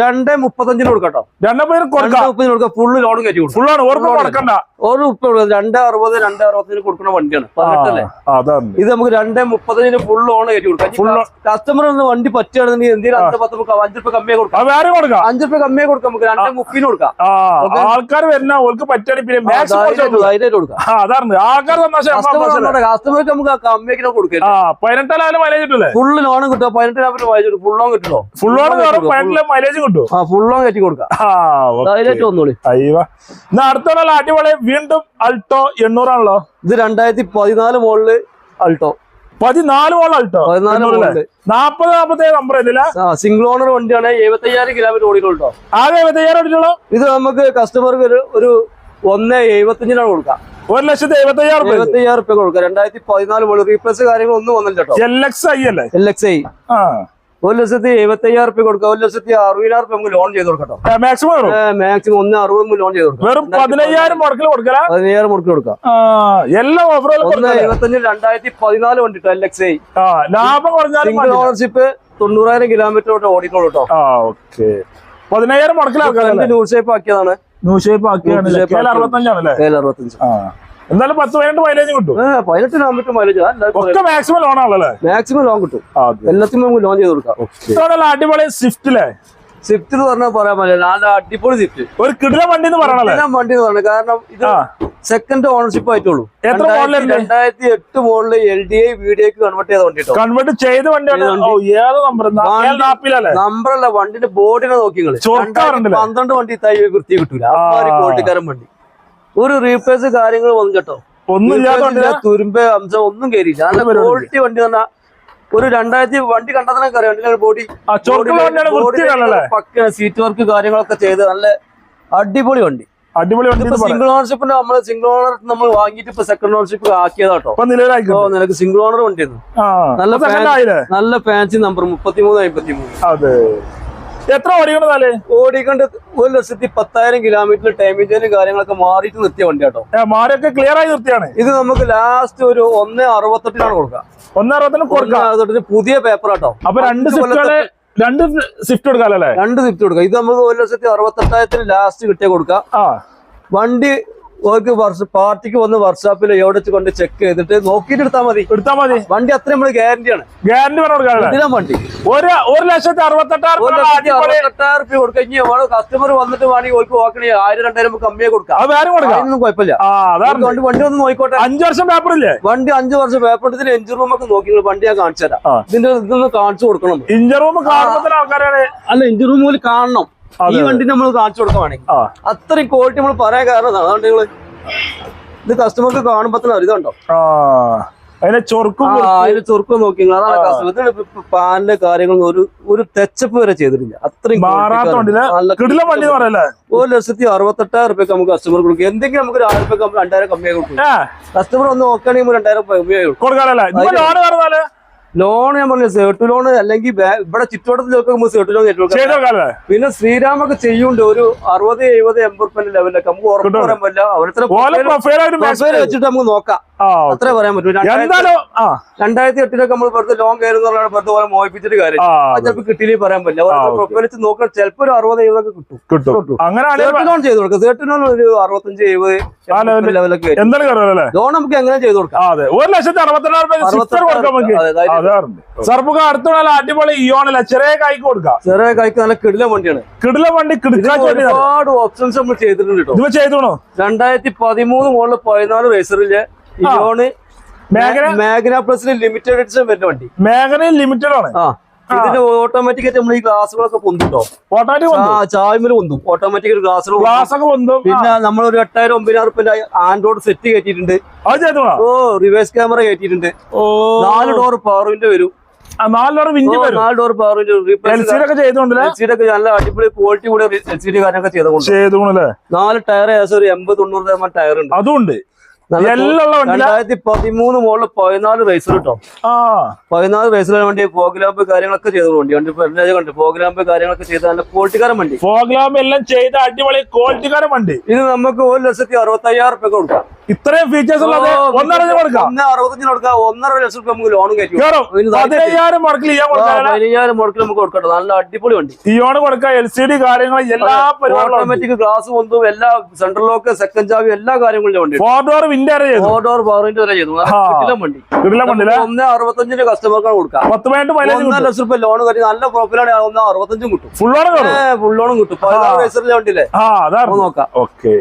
രണ്ട് മുപ്പത്തഞ്ചിന് കൊടുക്കട്ടോ കേട്ടോ. രണ്ടു പേര് രണ്ട് കൊടുക്കാം. ഫുള്ള് ലോഡ് കയറ്റി ഫുള്ളാണ്. ഒരു ഉപ്പ് രണ്ട് അറുപത് രണ്ട് അറുപത്തിന് കൊടുക്കുന്ന വണ്ടിയാണ്. പതിനെട്ടല്ലേ ഇത് നമുക്ക് രണ്ട് മുപ്പതിന് ഫുൾ ലോൺ കയറ്റി കൊടുക്കാം. കസ്റ്റമർ ഒന്ന് വണ്ടി പറ്റുകയാണെന്നുണ്ടെങ്കിൽ എന്തെങ്കിലും അഞ്ച് പത്ത് നമുക്ക് അഞ്ച് രൂപ കമ്മിയെ കൊടുക്കാം. അഞ്ചു രൂപ കമ്മിയെ കൊടുക്കാം നമുക്ക്. രണ്ട് മുപ്പതിന് കൊടുക്കാം. ആൾക്കാർ വരുന്ന ഓൾക്ക് പറ്റുകയാണെങ്കിൽ കൊടുക്കാം. കസ്റ്റമർക്ക് നമുക്ക് കമ്മിയൊക്കെ കൊടുക്കാം. പതിനെട്ടാലും മൈലേജ് ഫുള്ള് ലോണും കിട്ടും. പതിനെട്ടിനാകുമ്പോൾ വായിച്ചു ഫുൾ ലോൺ കിട്ടുമോ ഫുൾ ലോൺ പതിനെട്ടിലെ ആ കയറ്റി കൊടുക്കാം. അടുത്തുള്ള അടിപൊളി വീണ്ടും അൾട്ടോ എണ്ണൂറാണല്ലോ? ഇത് രണ്ടായിരത്തി പതിനാല് മോളിൽ അൾട്ടോ. പതിനാല് മോൾ അൾട്ടോ? നാപ്പത് നാപ്പത്തേഴ് നമ്പർ സിംഗിൾ ഓണർ വണ്ടിയാണ്. എഴുപത്തയ്യായിരം കിലോമീറ്റർ ആകെ അടിച്ചുള്ളൂ ഇത് നമുക്ക് കസ്റ്റമർക്ക് ഒരു ഒരു ഒന്ന് എഴുപത്തിയഞ്ചിനാണ് കൊടുക്കാം. ഒരു ലക്ഷത്തി എഴുപത്തയ്യായിരം രൂപ എഴുപത്തയ്യായിരം റുപ്യ കൊടുക്കാം. രണ്ടായിരത്തി പതിനാല് മോൾ റീപ്ലേസ് കാര്യങ്ങളൊന്നും വന്നില്ല കേട്ടോ എൽ എക്സ് ഐ അല്ലേ? എൽ എക്സ് ഐ ആ. ഒരു ലക്ഷത്തി എഴുപത്തയ്യായിരം റുപ്യ കൊടുക്കാം. ഒരു ലക്ഷത്തി അറുപതിനായിരം റുപ്യ നമുക്ക് ലോൺ ചെയ്ത് കൊടുക്കട്ടോ. മാക്സിമം മാക്സിമം ഒന്ന് അറുപത് ലോൺ ചെയ്ത് കൊടുക്കാം. വെറും പതിനയ്യായിരം മുടക്കിൽ കൊടുക്കാം പതിനയ്യായിരം മുടക്കി കൊടുക്കാം. എല്ലാം ഒന്ന് കൊടുക്കല എഴുപത്തഞ്ചിന് രണ്ടായിരത്തി പതിനാല് കൊണ്ടിട്ടോ എൽ എക്സ് ഐ ലാഭം കുറഞ്ഞാൽ സിംഗിൾ ഓണർഷിപ്പ് തൊണ്ണൂറായിരം കിലോമീറ്റർ തൊട്ട് ഓടിക്കോളൂ കേട്ടോ ഓക്കെ. പതിനയ്യായിരം മുടക്കിലാക്കാം ന്യൂ ഷേപ്പ് ആക്കിയതാണ്. ന്യൂഷേപ്പ് ആക്കിയാണ് New shape ആക്കി. അറുപത്തഞ്ചാണല്ലേ? അറുപത്തഞ്ച്. ആ. എന്തായാലും പത്ത് പതിനെട്ട് മൈലേജ് കിട്ടും. പതിനെട്ട് കിലോമീറ്റർ മൈലേജ് ഒക്കെ മാക്സിമം ലോൺ ആണല്ലേ? മാക്സിമം ലോൺ കിട്ടും. എല്ലാത്തിനും നമുക്ക് ലോൺ ചെയ്ത് കൊടുക്കാം. അടിപൊളി സ്വിഫ്റ്റിലെ സ്വിഫ്റ്റ് എന്ന് പറഞ്ഞാൽ പറയാൻ പറ്റില്ല. നല്ല അടിപൊളി സ്വിഫ്റ്റ് ഒരു കിടില വണ്ടി എന്ന് പറയണല്ലേ? വണ്ടി എന്ന് പറഞ്ഞു കാരണം ഇത് സെക്കൻഡ് ഓണർഷിപ്പ് ആയിട്ടുള്ളൂ? രണ്ടായിരത്തി എട്ട് model L D I V D ഐക്ക് കൺവേർട്ട് ചെയ്ത വണ്ടി കൺവേർട്ട് ചെയ്ത വണ്ടിയാണ്? വണ്ടി- നമ്പറല്ല വണ്ടിന്റെ ബോർഡിനെ നോക്കി? പന്ത്രണ്ട് വണ്ടി തൈ വൃത്തി കിട്ടൂല. ക്വാളിറ്റിക്കാരൻ വണ്ടി. ഒരു റീപ്ലേസ് കാര്യങ്ങൾ വന്നു കേട്ടോ. ഒന്നും തുരുമ്പ് അംശം ഒന്നും കയറിയില്ല നല്ല ക്വാളിറ്റി വണ്ടി വന്ന ഒരു രണ്ടായിരത്തി വണ്ടി കണ്ടതിനൊക്കെ തന്നെ അറിയാം. വണ്ടിയുടെ ബോഡി പക്ക സീറ്റ് വർക്ക് കാര്യങ്ങളൊക്കെ ചെയ്ത് നല്ല അടിപൊളി വണ്ടി. അടിപൊളി വണ്ടി സിംഗിൾ ഓണർഷിപ്പിന്റെ നമ്മൾ സിംഗിൾ ഓണർ നമ്മൾ വാങ്ങിയിട്ട് ഇപ്പൊ സെക്കൻഡ് ഓണർഷിപ്പ് ആക്കിയതാട്ടോ നിനക്ക് സിംഗിൾ ഓണർ വണ്ടിയായിരുന്നു നല്ല നല്ല ഫാൻസി നമ്പർ മുപ്പത്തിമൂന്ന് അമ്പത്തിമൂന്ന്. അതെ. എത്ര ഓടിക്കണതാലേ ഓടിക്കൊണ്ട് ഒരു ലക്ഷത്തി പത്തായിരം കിലോമീറ്റർ ടൈമിന്റെ കാര്യങ്ങളൊക്കെ മാറിയിട്ട് നിർത്തിയ വണ്ടി കേട്ടോ മാറിയൊക്കെ ക്ലിയർ ആയി നിർത്തിയാണ്. ഇത് നമുക്ക് ലാസ്റ്റ് ഒരു ഒന്ന് അറുപത്തെട്ടിനാണ് കൊടുക്കുക. ഒന്ന് കൊടുക്കാം. അറുപത്തെട്ടിന് പുതിയ പേപ്പർ കേട്ടോ അപ്പൊ രണ്ട് രണ്ട് സ്വിഫ്റ്റ് കൊടുക്കാം രണ്ട് സ്വിഫ്റ്റ് കൊടുക്കാം. ഇത് നമുക്ക് ഒരു ലക്ഷത്തി അറുപത്തെട്ടായിരത്തിന് ലാസ്റ്റ് കിട്ടിയ കൊടുക്കാം. വണ്ടി ഓർക്ക് പാർട്ടിക്ക് വന്ന് വർക്ക്ഷോപ്പിൽ എവിടെ വെച്ച് കൊണ്ട് ചെക്ക് ചെയ്തിട്ട് നോക്കിയിട്ട് എടുത്താൽ മതി. എടുത്താൽ മതി. വണ്ടി അത്ര നമ്മൾ ഗ്യാരണ്ടിയാണ് ഗ്യാരണ്ടി പറഞ്ഞു കൊടുക്കാല്ലേ ഇതിനാ വണ്ടി. ഒരു ഒരു ലക്ഷത്തി അറുപത്തെട്ടായിരം രൂപ അറുപത്തെട്ടായിരം റുപ്യ കൊടുക്കാം. ഇനി കസ്റ്റമർ വന്നിട്ട് വേണമെങ്കിൽ ഓർക്ക് നോക്കണേ. ആയിരം രണ്ടായിരം കമ്മിയെ കൊടുക്കാം. അതിനൊന്നും കുഴപ്പമില്ല. വണ്ടി ഒന്ന് നോക്കിക്കോട്ടെ അഞ്ചു വർഷം പേപ്പർ ഇല്ലേ? വണ്ടി അഞ്ചു വർഷം പേപ്പർ ഇതിന് എഞ്ചിൻ റൂം ഒക്കെ നോക്കി വണ്ടി ഞാൻ കാണിച്ചു തരാം. ഇതിന്റെ ഇതൊന്ന് കാണിച്ചു കൊടുക്കണം. ഇഞ്ചിൻ റൂം കാണുമ്പോൾ ആൾക്കാരാണ്. അല്ല എഞ്ചിൻ റൂം പോലും കാണണം. ഈ വണ്ടി നമ്മൾ കാണിച്ചു കൊടുക്കുവാണെങ്കിൽ അത്രയും ക്വാളിറ്റി നമ്മൾ പറയാൻ കാരണം അതുകൊണ്ട് നിങ്ങൾ ഇത് കസ്റ്റമർക്ക് കാണുമ്പോ തന്നെ ആ. അതിനെ ചൊറുക്കും അതിന്റെ അതിന് ചൊറുക്കും നോക്കി. അതാണ് കസ്റ്റമർ പാനിലെ കാര്യങ്ങളൊന്നും ഒരു ഒരു തെച്ചപ്പ് വരെ ചെയ്തിട്ടില്ല. അത്രയും ഒരു ലക്ഷത്തി അറുപത്തെട്ടായിരം റുപ്യ നമുക്ക് കസ്റ്റമർ കൊടുക്കും. എന്തെങ്കിലും നമുക്ക് ഒരു ആയിരം റുപ്യ രണ്ടായിരം കമ്മിയായി കൊടുക്കും. കസ്റ്റമർ ഒന്ന് നോക്കുകയാണെങ്കിൽ രണ്ടായിരം റുപ്യ കമ്മിയായി കൊടുക്കും. ലോൺ ഞാൻ പറഞ്ഞു സേർട്ട് ലോൺ അല്ലെങ്കിൽ ഇവിടെ ചുറ്റുവട്ടത്തിൽ നോക്കുമ്പോൾ സേർട്ട് ലോൺ നെറ്റ്വർക്ക് പിന്നെ ശ്രീരാമൊക്കെ ചെയ്യുന്നുണ്ട് ഒരു അറുപത് എഴുപത് എൺപത് റുപ്യ ലെവലൊക്കെ നമുക്ക് ഉറപ്പ്. പറയാൻ പറ്റില്ല. അവരുടെ വെച്ചിട്ട് നമുക്ക് നോക്കാം. അത്ര പറയാൻ പറ്റൂ. രണ്ടായിരത്തി- എട്ടിലൊക്കെ നമ്മൾ വെറുതെ ലോൺ കയറുന്ന വെറുതെ പോലെ മോഹിപ്പിച്ചിട്ട് കാര്യം. ചിലപ്പോൾ കിട്ടിയില്ലേ പറയാൻ പറ്റില്ല. പ്രൊഫൈൽ വെച്ച് നോക്കാൻ ചിലപ്പോൾ ഒരു അറുപത് എഴുപതൊക്കെ കിട്ടും. കിട്ടും. അങ്ങനെ ലോൺ ചെയ്ത് കൊടുക്കാം. സേർട്ട് ലോൺ ഒരു അറുപത്തഞ്ച് എഴുപത് ലെവലൊക്കെ ലോൺ നമുക്ക് എങ്ങനെ ചെയ്ത് കൊടുക്കാം? ഒരു ലക്ഷത്തി അറുപത്തെണ്ണായിരം സാർ നമുക്ക് അതാറുണ്ട് സർപ്പുക അടുത്തുള്ള അടിപൊളി ഇയോണല്ല ചെറിയ കൈക്ക് കൊടുക്കാം. ചെറിയ കൈക്ക് നല്ല കിടില വണ്ടിയാണ്. കിടില വണ്ടി ഒരുപാട് ഓപ്ഷൻസ് നമ്മൾ ചെയ്തിട്ടുണ്ട് കേട്ടോ. ഇത് ചെയ്തോണോ? രണ്ടായിരത്തി പതിമൂന്ന് മുകളിൽ പതിനാല് വയസ്സറിൽ ഇയോണ് മേഖല മാഗ്ന പ്ലസിൽ ലിമിറ്റഡ് എഡിഷൻ വരുന്ന വണ്ടി. മേഖല ലിമിറ്റഡ് ആണ്. ഓട്ടോമാറ്റിക് ആയിട്ട് നമ്മൾ ഈ ഗ്ലാസുകളൊക്കെ പൊന്തുട്ടോ. ഓട്ടോമാറ്റിക് ആ ചായ്മൽ പൊന്തും. ഓട്ടോമാറ്റിക് ഗ്ലാസുകൾ ഗ്ലാസ് ഒക്കെ വന്നു പിന്നെ നമ്മൾ ഒരു എട്ടായിരം ഒമ്പതിനായിരം റുപ്യ ആൻഡ്രോയിഡ് സെറ്റ് കയറ്റിയിട്ടുണ്ട്. ചെയ്തോ ഓ റിവേഴ്സ് ക്യാമറ കയറ്റിയിട്ടുണ്ട്. ഓ. നാല് ഡോർ പവറിന്റെ വരും. ആ, നാല് ഡോർ വിൻഡോ വരും. നാല് ഡോർ പവർ വിൻഡോ ചെയ്തോണ്ടല്ലേ നല്ല അടിപൊളി ക്വാളിറ്റി കൂടെ എൽ സി ഡി കാര്യങ്ങളൊക്കെ ചെയ്തോണ്ട് നാല് ടയർ ഏകദേശം ഒരു എൺപത് തൊണ്ണൂറ് ശതമാനം ടയർ ഉണ്ട്. അതും രണ്ടായിരത്തി പതിമൂന്ന് മുകളിൽ പതിനാല് റേസർ കിട്ടും പതിനാല് റേസിലാണ് വണ്ടി ഫോഗ്ലാമ്പ് കാര്യങ്ങളൊക്കെ ചെയ്തു വണ്ടി. വണ്ടി കണ്ട്. പ്രോഗ്രാമ്പ് കാര്യങ്ങളൊക്കെ ചെയ്ത നല്ല ക്വാളിറ്റിക്കാരൻ വണ്ടി. ഫോഗ്ലാമ്പ് എല്ലാം ചെയ്ത അടിപൊളി ക്വാളിറ്റിക്കാരൻ വണ്ടി. ഇത് നമുക്ക് ഒരു ലക്ഷത്തി അറുപത്തി അയ്യായിരം റുപ്യ കൊടുക്കാം. ഇത്രയും ഫീച്ചേഴ്സ് ഉള്ളത് ഒന്ന് അറുപത്തഞ്ചിന് കൊടുക്കാം. ഒന്നര ലക്ഷം രൂപ നമുക്ക് ലോണും കയറ്റി പതിനയ്യായിരം മുടക്കിൽ കൊടുക്കാം പതിനയ്യായിരം മുടക്കിൽ നമുക്ക് കൊടുക്കട്ടെ നല്ല അടിപൊളി വണ്ടി. ഇയോണ് കൊടുക്കാം എൽ സി ഡി കാര്യങ്ങൾ എല്ലാ ഓട്ടോമാറ്റിക് ഗ്ലാസ് കൊണ്ടും എല്ലാ സെൻട്രൽ ലോക്ക് സെക്കൻഡ് ചാവി എല്ലാ കാര്യങ്ങളും വണ്ടി ഫോർ ഡോർ വിൻഡർ ചെയ്തു ഫോർ ഡോർ പവറിന്റെ വരെ ചെയ്തു. നല്ല ആ. കിടിലൻ വണ്ടി. കിടിലൻ വണ്ടിയിലെ ഒന്ന് അറുപത്തഞ്ചിന് കസ്റ്റമർക്കാണ് കൊടുക്കാം പത്ത് പതിനെട്ട് മൈലേജ് ഒന്നര ലക്ഷം റുപ്യ ലോൺ കയറ്റി നല്ല പ്രോഫിലാണ് ഒന്ന് അറുപത്തഞ്ചും കിട്ടും. ഫുള്ളോടെ കയറും ഫുൾ ലോണും കിട്ടും. പതിനാറ് വയസ്സിലെ വണ്ടിയില്ലേ? ആ അതാ നമുക്ക് നോക്കാം. ഓക്കെ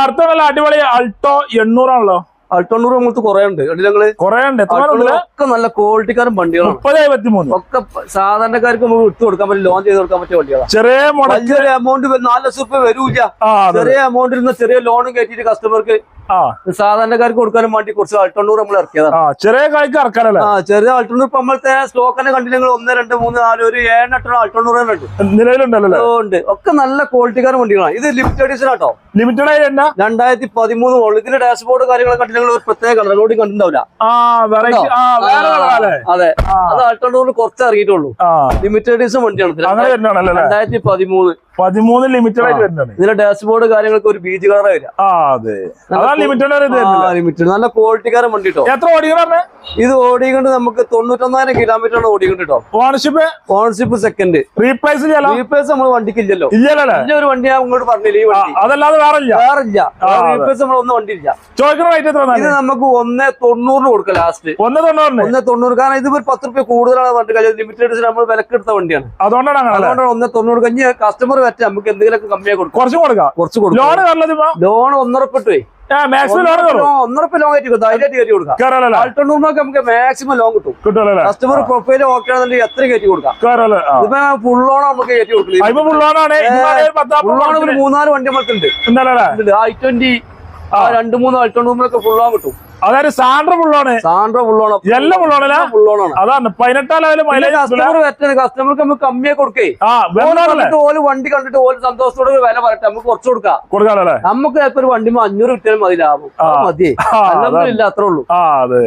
അടുത്ത നല്ല അടിപൊളി അൾട്ടോ എണ്ണൂറാണല്ലോ. അൾട്ടോണ്ണൂറ് നമുക്ക് കുറെ ഉണ്ട് ഉണ്ട് ഒക്കെ നല്ല ക്വാളിറ്റിക്കാരും വണ്ടികളാണ്. മുപ്പത് എഴുപത്തി മൂന്ന് ഒക്കെ സാധാരണക്കാർക്ക് നമുക്ക് വിട്ടു കൊടുക്കാൻ പറ്റും ലോൺ ചെയ്ത് കൊടുക്കാൻ പറ്റിയ വണ്ടികളാണ് ചെറിയ വലിയൊരു എമൗണ്ട് നാല് ലക്ഷം റുപ്യ വരൂല ചെറിയ എമൗണ്ടിൽ നിന്ന് ചെറിയ ലോണും കയറ്റിയിട്ട് കസ്റ്റമർക്ക് സാധാരണക്കാർക്ക് കൊടുക്കാനും വേണ്ടി കുറച്ച് അൾട്ടോണ്ണൂറ് നമ്മൾ ഇറക്കിയതാണ് ചെറിയ കളിക്ക് ഇറക്കാനല്ലേ? ആ ചെറിയ അൾട്ടോണ്ണൂർ ഇപ്പൊ നമ്മളത്തെ സ്റ്റോക്ക് തന്നെ കണ്ടില്ല നിങ്ങൾ ഒന്ന് രണ്ട് മൂന്ന് നാല് ഒരു ഏഴെട്ടെണ്ണം അൾട്ടോണ്ണൂറ് തന്നെ ഉണ്ട്. നിലവിലുണ്ടല്ലോ ഉണ്ട്. ഒക്കെ നല്ല ക്വാളിറ്റിക്കാരും വണ്ടികളാണ്. ഇത് ലിമിറ്റഡ് എഡിഷൻ ആട്ടോ. ലിമിറ്റഡ് ആയി രണ്ടായിരത്തി പതിമൂന്ന് ഇതിന്റെ ഡാഷ്ബോർഡ് കാര്യങ്ങളൊക്കെ കണ്ടില്ല ഒരു പ്രത്യേക കളർ കൂടി കണ്ടിട്ടുണ്ടാവില്ല. അതെ. അത് അൾട്ടോണ്ണൂറിൽ കുറച്ച് ഇറങ്ങിയിട്ടുള്ളൂ. ലിമിറ്റഡ് ഡീസും വണ്ടിയാണ്. രണ്ടായിരത്തി പതിമൂന്ന് പതിമൂന്ന് ലിമിറ്റഡ് ആയിട്ട് വരുന്നതാണ്. ഇതിന്റെ ഡാഷ്ബോർഡ് കാര്യങ്ങളൊക്കെ ഒരു ബീജ് കളർ വരിക ആ അതെ. ലിമിറ്റഡ് ലിമിറ്റഡ് നല്ല ക്വാളിറ്റിക്കാരൻ വണ്ടി കേട്ടോ എത്ര ഓടിക്കണം ഇത് ഓടിക്കൊണ്ട് നമുക്ക് തൊണ്ണൂറ്റൊന്നായിരം കിലോമീറ്റർ ആണ് ഓടിക്കൊണ്ട് കേട്ടോ ownership ownership second replace replace നമ്മൾ വണ്ടിക്ക് ഇല്ലല്ലോ. ഇല്ലല്ലോ ഇല്ല ഒരു വണ്ടി ഞാൻ ഇങ്ങോട്ട് പറഞ്ഞില്ല ഈ വണ്ടി. അതല്ലാതെ വേറെ വേറെ ഇല്ല റീപ്ലേസ് നമ്മൾ ഒന്നും വണ്ടി ഇല്ല ഇത് നമുക്ക് ഒന്നേ തൊണ്ണൂറിന് കൊടുക്കാം ലാസ്റ്റ് ഒന്ന് തൊണ്ണൂറിന്? ഒന്നേ തൊണ്ണൂറ്. കാരണം ഇത് ഒരു പത്ത് റുപ്യ കൂടുതലാണ് കാര്യം ലിമിറ്റഡ് നമ്മൾ വിലക്കെടുത്ത വണ്ടിയാണ്. അതുകൊണ്ടാണ് അതുകൊണ്ടാണ് ഒന്നേ തൊണ്ണൂറ്. കഴിഞ്ഞ് കസ്റ്റമർ പറ്റാം നമുക്ക് എന്തെങ്കിലുമൊക്കെ കമ്മിയായി കൊടുക്കും. കുറച്ച് കൊടുക്കാം. കുറച്ച് കൊടുക്കും. ലോൺ ഇപ്പൊ? ലോൺ ഒന്നരപ്പ കൊടുക്കും. ധൈര്യമായിട്ട് കയറ്റി കൊടുക്കാം. കയറല്ലേ ആൾട്ടണ്ണൂറിനൊക്കെ നമുക്ക് മാക്സിമം കിട്ടും. കസ്റ്റമർ പ്രൊഫൈൽ ഓക്കെ ആണെന്നുണ്ടെങ്കിൽ എത്ര കയറ്റി കൊടുക്കാം. ഇപ്പൊ ഫുൾ ലോൺ നമുക്ക് കയറ്റി കൊടുക്കില്ല അതിപ്പോ ഫുൾ ലോൺ ഒരു മൂന്നാൽ വണ്ടി എന്തായാലും ഐ ട്വന്റി രണ്ട് മൂന്ന് അൾട്ടണ്ണൂറിനൊക്കെ ഫുൾ ലോൺ കിട്ടും. അതായത് സാൻഡ്ര ഫുള്ളോണ് സാൻഡ്ര ലോൺ എല്ലാം ഫുള്ളോണല്ല ലോൺ അതാണ്. പതിനെട്ടാം ലെവൽ മൈലേജ് കസ്റ്റമർ പറ്റുന്നത് കസ്റ്റമർക്ക് നമുക്ക് കമ്മിയെ കൊടുക്കേ. ഓൽ വണ്ടി കണ്ടിട്ട് ഓൽ സന്തോഷത്തോടെ ഒരു വില പറയട്ടെ. നമുക്ക് കുറച്ച് കൊടുക്കാം. കൊടുക്കാറല്ലേ നമുക്ക് ചിലപ്പോ ഒരു വണ്ടി അഞ്ഞൂറ് കിട്ടിയാലും മതി ലാഭം. മതി ഇല്ല അത്രേ ഉള്ളൂ. ആ അതെ.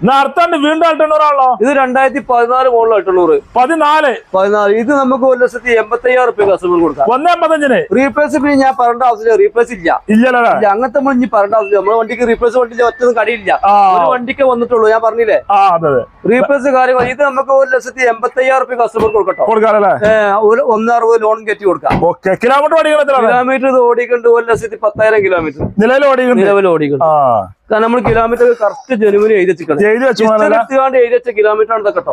എന്നാ അടുത്താണ്ട് വീണ്ടും അൾട്ടണ്ണൂറാണല്ലോ ഇത് രണ്ടായിരത്തി പതിനാല് മോളിൽ എട്ടണ്ണൂറ് പതിനാല്. പതിനാല്. ഇത് നമുക്ക് ഒരു ലക്ഷത്തി എൺപത്തി അയ്യായിരം റുപ്യ കസ്റ്റമർ കൊടുക്കാം. ഒന്നേ അമ്പത്തഞ്ചിന് റീപ്ലേസ് പിന്നെ ഞാൻ പറയേണ്ട ആവശ്യമില്ല. റീപ്ലേസ് ഇല്ല. ഇല്ലല്ലോ ഇല്ല അങ്ങനത്തെ നമ്മൾ ഇനി പറയേണ്ട ആവശ്യമില്ല. നമ്മുടെ വണ്ടിക്ക് റീപ്ലേസ് വണ്ടി ഒറ്റൊന്നും കടിയില്ല. ഒരു വണ്ടിക്ക് വന്നിട്ടുള്ളൂ ഞാൻ പറഞ്ഞില്ലേ? റീപ്ലേസ് കാര്യങ്ങൾ. ഇത് നമുക്ക് ഒരു ലക്ഷത്തി എൺപത്തി അയ്യായിരം റുപ്യ കസ്റ്റമർ കൊടുക്കട്ടോ കൊടുക്കാറല്ലേ ഒരു ഒന്നറുപത് ലോൺ കയറ്റി കൊടുക്കാം. ഓക്കെ കിലോമീറ്റർ കിലോമീറ്റർ ഇത് ഓടിക്കുന്നുണ്ട് ഒരു ലക്ഷത്തി പത്തായിരം കിലോമീറ്റർ നിലവിൽ ഓടിക്കുന്നുണ്ട് നിലവിൽ ഓടിക്കുന്നു കാരണം നമ്മൾ കിലോമീറ്റർ കറക്റ്റ് ജനുവിന് എഴുതി വെച്ചു കിലോമീറ്റർ ആണ് കേട്ടോ.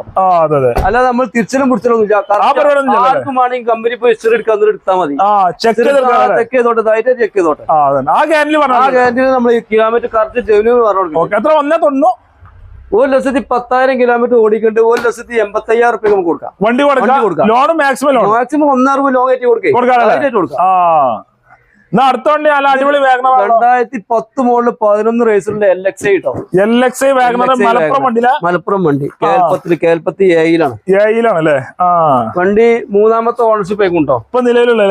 അല്ലാതെ നമ്മൾ തിരിച്ചിലും പിടിച്ചിലൊന്നും ഇല്ല. ആ പരിപാടിയൊന്നും ഇല്ല, അല്ലേ? ആർക്കും വേണമെങ്കിൽ കമ്പനി പോയി ഹിസ്റ്ററി എടുക്കാൻ എടുത്താൽ മതി. ചെക്ക് ചെയ്തോട്ടെ. ധൈര്യം ചെക്ക് ചെയ്തോട്ടെ. ആ ഗ്യാരന്റി നമ്മൾ കിലോമീറ്റർ കറക്റ്റ് ജനുവിന് പറഞ്ഞു ഒരു ലക്ഷത്തി പത്തായിരം കിലോമീറ്റർ ഓടിക്കണ്ട് ഒരു ലക്ഷത്തി എൺപത്തി അയ്യായിരം റുപ്യ നമുക്ക് കൊടുക്കാം. വണ്ടി കൊടുക്കാം. ലോൺ മാക്സിമം ലോൺ മാക്സിമം ഒന്നാറ് ലോങ് ആയിട്ട് കൊടുക്കാം. കൊടുക്കാം. ആ എന്നാ അടുത്ത വണ്ടി നല്ല അടിപൊളി വാഗണർ രണ്ടായിരത്തി പത്ത് മുകളിൽ പതിനൊന്ന് റേസിലുണ്ട് എൽ എക്സ് ഐ കേട്ടോ L X I WagonR Malappuram വണ്ടി വണ്ടിയില? മലപ്പുറം വണ്ടി. കേൽപ്പത്തിൽ കേൽപ്പത്തി ഏയിലാണ് ഏയിലാണ് അല്ലേ? ആ. വണ്ടി മൂന്നാമത്തെ ഓണർഷിപ്പ് ആയിക്കോട്ടോ ഇപ്പൊ നിലവിലുള്ള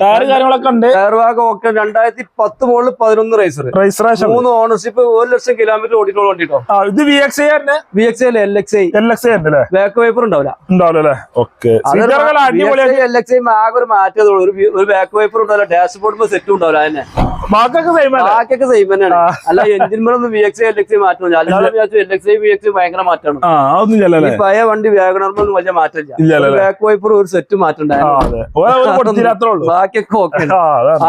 ടയർ കാര്യങ്ങളൊക്കെ ഉണ്ട്. ടയർ ഭാഗം ഓക്കെ രണ്ടായിരത്തി പത്ത് മുകളിൽ പതിനൊന്ന് റേസർ രജിസ്ട്രേഷൻ മൂന്ന് ഓണർഷിപ്പ് ഒരു ലക്ഷം കിലോമീറ്റർ ഓടിയിട്ടുള്ള വണ്ടിട്ടോ ഇത് വി എക്സ് ഐ ആയിരുന്നു V X I L X I L X I ഉണ്ട് അല്ലേ? ബാക്ക് വൈപ്പർ ഉണ്ടാവില്ല. ഉണ്ടാവില്ല അല്ലേ? ഓക്കെ എൽ എക്സ് ഐ ആകെ ഒരു മാറ്റേ ഒരു ബാക്ക് വൈപ്പർ ഉണ്ടാവില്ല ഡാഷ് ബോർഡ് സെറ്റ് ഉണ്ടാവില്ല അതിനെ ബാക്കൊക്കെ സെയിം അല്ലേ? ബാക്കിയൊക്കെ സെയിം തന്നെയാണ്. അല്ല engine മേലൊന്നും V X I L X I മാറ്റമില്ല അല്ലാതെ വിചാരിച്ചു L X I V X ഭയങ്കര മാറ്റമാണ്. ഈ പഴയ വണ്ടി വാഗണർമൊന്നും വലിയ മാറ്റമില്ല? ബാക്ക് വൈപ്പർ ഒരു സെറ്റ് മാറ്റമുണ്ടായിരുന്നു. ബാക്കിയൊക്കെ ഓക്കെ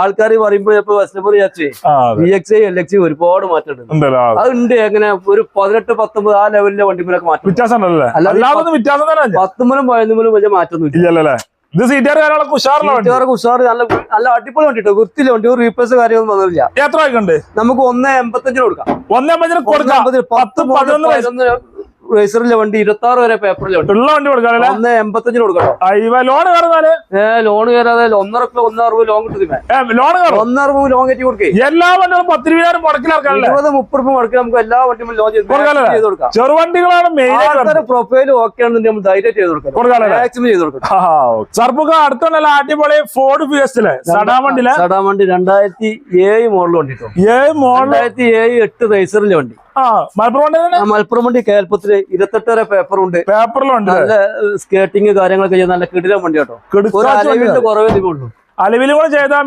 ആൾക്കാർ പറയുമ്പോൾ ഇപ്പൊ കസ്റ്റമർ വിചാരിച്ചേ ആ വി എക്സ് എൽ എക്സ് ഒരുപാട് മാറ്റമുണ്ട്. അതുണ്ട് എങ്ങനെ ഒരു പതിനെട്ട് പത്തൊമ്പത് ആ ലെവലിലെ വണ്ടിമേലൊക്കെ മാറ്റം വ്യത്യാസം ഇല്ല. പത്തുമലും പതിനൊന്നുമലും വലിയ മാറ്റമൊന്നും ഇല്ലല്ലേ? ഇത് സീറ്റർ കാര്യങ്ങളൊക്കെ ഉഷാറുള്ള ഉഷാറ് നല്ല നല്ല അടിപൊളി വണ്ടി കേട്ടോ. വൃത്തിയില്ല വണ്ടി. ഒരു റീപ്ലേസ് കാര്യമൊന്നും വന്നില്ല എത്ര ഒക്കെ നമുക്ക് ഒന്ന് എൺപത്തഞ്ചിന് കൊടുക്കാം. ഒന്നേ അമ്പതിന് കൊടുക്കാം. പത്ത് പതിനൊന്ന് റേസറിലെ വണ്ടി ഇരുപത്തി ആറ് വരെ പേപ്പറിലെ വണ്ടി ഉള്ള വണ്ടി കൊടുക്കാനല്ലേ? ഒന്ന് എൺപത്തഞ്ചിന് കൊടുക്കണം ലോൺ കയറുന്നാൽ ഏഹ് ലോൺ കയറാതെ ഒന്നര കിലോ ഒന്നര അറുപത് ലോൺ കിട്ടുന്നേ ഏ ലോൺ ഒന്നര അറുപത് ലോൺ കയറ്റി കൊടുക്കേ. എല്ലാ വണ്ടികളും പത്തിരുപതിനായിരം മുടക്കിലിറക്കാനല്ലേ ഇരുപത് മുപ്പത് രൂപ മുടക്കി നമുക്ക് എല്ലാ വണ്ടിയും ലോൺ ചെയ്ത് കൊടുക്കാം. ചെറുവണ്ടികളാണ് മെയിൻ പ്രൊഫൈൽ ഓക്കെ ആണെന്നുണ്ടെങ്കിൽ നമ്മൾ ധൈര്യമായിട്ട് ചെയ്ത് കൊടുക്കാം? മാക്സിമം ചെയ്ത് കൊടുക്കാം. സർപ്പുക അടുത്തുള്ള അടിപൊളി ഫോർഡ് ഫിയസ്റ്റിൽ സടാ വണ്ടി സടാ വണ്ടി രണ്ടായിരത്തി ഏഴ് മോഡൽ വണ്ടി കേട്ടോ. ഏഴ് മോഡൽ രണ്ടായിരത്തി ഏഴ് എട്ട് റേസറിലെ വണ്ടി. മലപ്പുറം വണ്ടി കേൽപ്പത്തിൽ ഇരുപത്തെട്ടര പേപ്പറുണ്ട് പേപ്പറിലുണ്ട്. നല്ല സ്കേട്ടിങ് കാര്യങ്ങളൊക്കെ ചെയ്യുന്ന നല്ല കിടിലം വണ്ടി കേട്ടോ കുറവേ അലവിലും കൂടെ ചെയ്താൽ?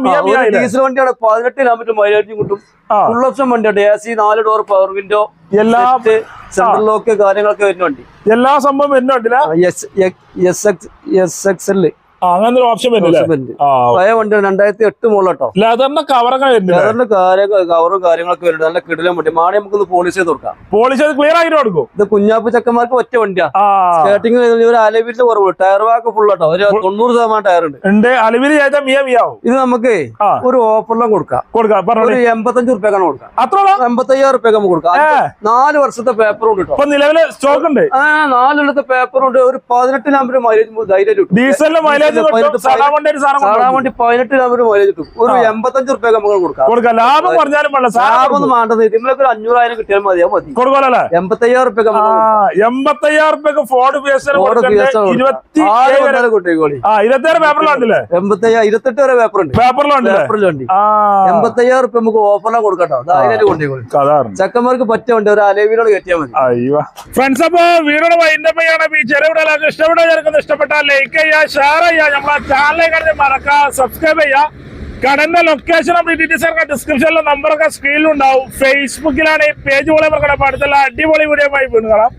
ഡീസൽ വണ്ടിയാണ് പതിനെട്ട് കിലോമീറ്റർ മൈലേജും കിട്ടും. ഫുൾ ഓപ്ഷൻ വണ്ടിയുണ്ട് എ സി നാല് ഡോർ പവർ വിൻഡോ എല്ലാ സെൻട്രൽ ലോക്ക് കാര്യങ്ങളൊക്കെ വരുന്ന വണ്ടി. എല്ലാ സംഭവം വരുന്നുണ്ടില്ല എസ് എക്സ് എസ് അങ്ങനത്തെ ഓപ്ഷൻ വരുന്നില്ലേ പഴയ വണ്ടിയാണ് രണ്ടായിരത്തി എട്ട് കേട്ടോ ലെതറിന്റെ കവറൊക്കെ വരുന്നില്ല? ലെതറിന്റെ കവറും കാര്യങ്ങളൊക്കെ വരുന്നുണ്ട്. നല്ല കിടലും വണ്ടി. മാണി നമുക്കൊന്ന് പോളിഷ് ചെയ്ത് കൊടുക്കാം. പോളിഷ് ക്ലിയർ ആയിട്ട് കൊടുക്കും. ഇത് കുഞ്ഞാപ്പ് ചക്കന്മാർക്ക് ഒറ്റ വണ്ടിയാ. ആ. സ്റ്റാർട്ടിങ് ഒരു അലവിന്റെ കുറവ് ടയർ വാക്ക് ഫുൾ ആട്ടോ. ഒരു തൊണ്ണൂറ് ശതമാനം ടയർ ഉണ്ട്. ഉണ്ട്. അലവിൽ ചെയ്താൽ മിയ ഇത് നമുക്ക് ഒരു ഓഫറിലും കൊടുക്കാം. കൊടുക്കാം. ഒരു എൺപത്തഞ്ച് റുപ്യക്കാണ് കൊടുക്കാം. അത്ര എൺപത്തയ്യായിരം റുപ്യക്ക് നമുക്ക് കൊടുക്കാം. നാല് വർഷത്തെ പേപ്പർ ഉണ്ട് കേട്ടോ നിലവിൽ സ്റ്റോക്ക് ഉണ്ട്. ആ നാലുള്ളത്തെ പേപ്പർ ഉണ്ട്. ഒരു പതിനെട്ട് നമ്പർ മൈലേജ് ധൈര്യം ഡീസലിന്റെ ഡീസലിന് മൈലേജ് കിട്ടും പതിനെട്ട് ഒരു മൈലേജ് കിട്ടും. എൺപത്തഞ്ച് നമുക്ക് കൊടുക്കാം. കൊടുക്കാം. ലാഭം പറഞ്ഞാലും വേണ്ട. സാധനം ലാഭമൊന്നും വേണ്ടത് ഇതിലൊക്കെ ഒരു അഞ്ഞൂറായിരം കിട്ടിയാൽ മതി. എൺപത്തയ്യായിരം എൺപത്തയ്യായിരം ഫോർഡ് വരെ- എൺപത്തയ്യായിരം ഇരുപത്തെട്ട് പേപ്പർ ഉണ്ട്. പേപ്പറിലുണ്ട് എൺപത്തയ്യായിരം റുപ്യ നമുക്ക് ഓഫറിലാണ് കൊടുക്കട്ടോ. ധൈര്യം കൊണ്ടുപോയി കഥാറുണ്ട് ചക്കന്മാർക്ക് പറ്റിയ വണ്ടി ഒരു അലവിനോട് കയറ്റിയാൽ മതി. ഫ്രണ്ട്സ് അപ്പൊ വീടിന്റെ വൈൻഡപ്പ് ചെയ്യണം ഈ ചെറിയ ഇഷ്ടപ്പെട്ടാൽ ഇഷ്ടപ്പെട്ട ഇഷ്ടപ്പെട്ടാൽ ലൈക്ക് ചെയ്യുക ഷെയർ ചെയ്യുക നമ്മളെ ചാനലിൽ കടന്ന് മറക്കുക സബ്സ്ക്രൈബ് ചെയ്യുക കടന്റെ ലൊക്കേഷൻ നമ്മുടെ ടി ഒക്കെ ഡിസ്ക്രിപ്ഷനിലെ നമ്പറൊക്കെ സ്ക്രീനിലുണ്ടാവും ഫേസ്ബുക്കിലാണ് ഈ പേജ് പോലെ അടുത്തുള്ള അടിപൊളി വീഡിയോ ആയി കാണാം.